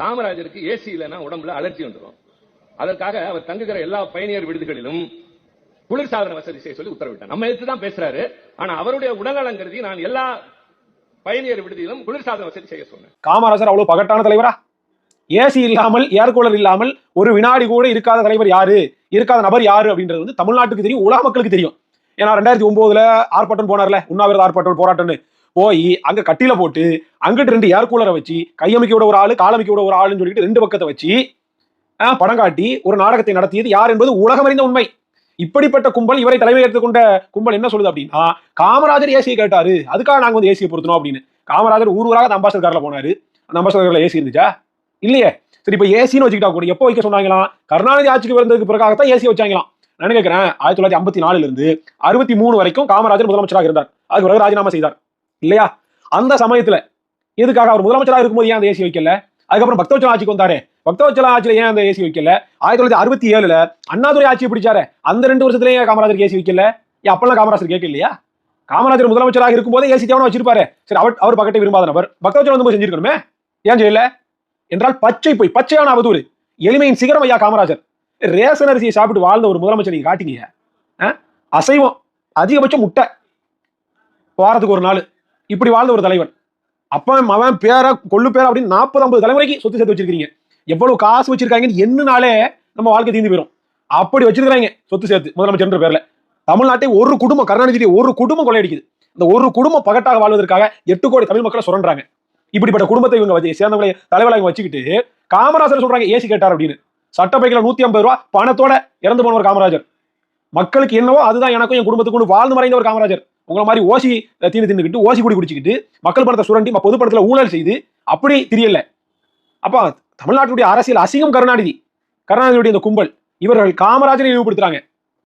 காமராஜருக்கு AC இல்லைன்னா உடம்புல allergy வந்துடும் அதற்காக அவர் தங்குகிற எல்லா பயணியர் விடுதிகளிலும் குளிர்சாதன வசதி செய்ய சொல்லி உத்தரவிட்டார். நம்ம எடுத்து தான் பேசுறாரு. ஆனா அவருடைய உடல்நலம் கருதி நான் எல்லா பயணியர் விடுதியிலும் குளிர்சாதன வசதி செய்ய சொன்னேன். காமராஜர் அவ்வளவு பகட்டான தலைவரா? ஏசி இல்லாமல் ஏர் கூலர் இல்லாமல் ஒரு வினாடி கூட இருக்காத தலைவர் யாரு? இருக்காத நபர் யாரு? அப்படின்றது வந்து தமிழ்நாட்டுக்கு தெரியும் உலக மக்களுக்கு தெரியும். ஏன்னா ரெண்டாயிரத்தி ஒன்பதுல ஆர்ப்பாட்டம் போனார்ல உண்ணாவிரத ஆர்ப்பாட்டம் போராட்டம்னு. போய் அங்க கட்டில போட்டு அங்கிட்டு ரெண்டு ஏர் கூலரை வச்சு கையமைக்க விட ஒரு ஆளு காலமைக்க விட ஒரு ஆளுன்னு சொல்லிட்டு ரெண்டு பக்கத்தை வச்சு ஆஹ், படம் காட்டி ஒரு நாடகத்தை நடத்தியது யார் என்பது உலகமறிந்த உண்மை. இப்படிப்பட்ட கும்பல் இவரை தலைமை கொண்ட கும்பல் என்ன சொல்லுது அப்படின்னா காமராஜர் ஏசியை கேட்டாரு அதுக்காக நாங்க வந்து ஏசியை பொருத்தணும் அப்படின்னு. காமராஜர் ஊர் ஊராக அந்த அம்பாசடர் கார்ல போனாரு. அந்த அம்பாசடர் கார்ல ஏசி இருந்துச்சா? இல்லையே. சரி இப்ப ஏசின்னு வச்சுக்கிட்டா கூட எப்போ வைக்க சொன்னாங்களாம்? கருணாநிதி ஆட்சிக்கு வந்ததுக்கு பிறகாகத்தான் ஏசி வச்சாங்களாம். நான் கேட்கிறேன் ஆயிரத்தி தொள்ளாயிரத்தி ஐம்பத்தி நாலுல இருந்து அறுபத்தி மூணு வரைக்கும் காமராஜர் முதலமைச்சராக இருந்தார். அதுக்கு பிறகு ராஜினாமா செய்தார். இல்லையா? அந்த சமயத்துல எதுக்காக அவர் முதலமைச்சராக இருக்கும்போது ஏன் அந்த ஏசி வைக்கல? அதுக்கப்புறம் பக்தவச்சல ஆட்சிக்கு வந்தாரு. பக்தவச்சல ஆட்சியில ஏன் அந்த ஏசி வைக்கல? ஆயிரத்தி தொள்ளாயிரத்தி அறுபத்தி ஏழுல அண்ணாதுரை ஆட்சியை பிடிச்சாரு. அந்த ரெண்டு வருஷத்துலயே காமராஜருக்கு ஏசி வைக்கல? ஏன் அப்பெல்லாம் காமராஜர் கேட்க இல்லையா? காமராஜர் முதலமைச்சராக இருக்கும்போதே ஏசி தேவன வச்சிருப்பாரு. சரி அவர் அவர் பக்கத்தை விரும்பாத நபர் பக்தவச்சலம் வந்து போய் செஞ்சிருக்கணுமே? ஏன் செய்யல? என்றால் பச்சை போய் பச்சையான அவதூறு எளிமையின் சிகரம் ஐயா காமராஜர். ரேசன் அரிசியை சாப்பிட்டு வாழ்ந்த ஒரு முதலமைச்சர் நீங்க காட்டிங்க அசைவம் அதிகபட்சம் முட்டை. வாரத்துக்கு ஒரு நாள். இப்படி வாழ்ந்த ஒரு தலைவன். அப்பன் மவன் பேர கொள்ளு பேர அப்படின்னு நாற்பது ஐம்பது தலைமுறைக்கு சொத்து சேர்த்து வச்சிருக்கீங்க எவ்வளவு காசு வச்சிருக்காங்கன்னு என்னனாலே நம்ம வாழ்க்கை தீர்ந்து போயிடும் அப்படி வச்சிருக்கிறாங்க சொத்து சேர்த்து முதலமைச்சர் பேர்ல. தமிழ்நாட்டை ஒரு குடும்பம் கருணாநிதி ஒரு குடும்பம் கொள்ளையடிக்குது. இந்த ஒரு குடும்பம் பகட்டாக வாழ்வதற்காக எட்டு கோடி தமிழ் மக்களை சுரண்டாங்க இப்படிப்பட்ட குடும்பத்தை இவங்க வச்சு சேர்ந்தவங்களை தலைவரை இவங்க வச்சுக்கிட்டு காமராஜர் சொல்றாங்க ஏசி கேட்டார் அப்படின்னு. சட்டப்பைக்கில் நூத்தி ஐம்பது ரூபா பணத்தோட இறந்து போனவர் காமராஜர். மக்களுக்கு என்னவோ அதுதான் எனக்கும் என் குடும்பத்துக்கும் வாழ்ந்து மறைந்த ஒரு காமராஜர். உங்களை மாதிரி ஓசி தீனு தின்னுக்கிட்டு ஓசி குடி குடிச்சுக்கிட்டு மக்கள் படத்தை சுரண்டி ம- பொது பணத்துல ஊழல் செய்து அப்படி தெரியல. அப்போ தமிழ்நாட்டுடைய அரசியல் அசிங்கம் கருணாநிதி. கருணாநிதியுடைய இந்த கும்பல். இவர்கள் காமராஜரை இழிவுபடுத்துறாங்க.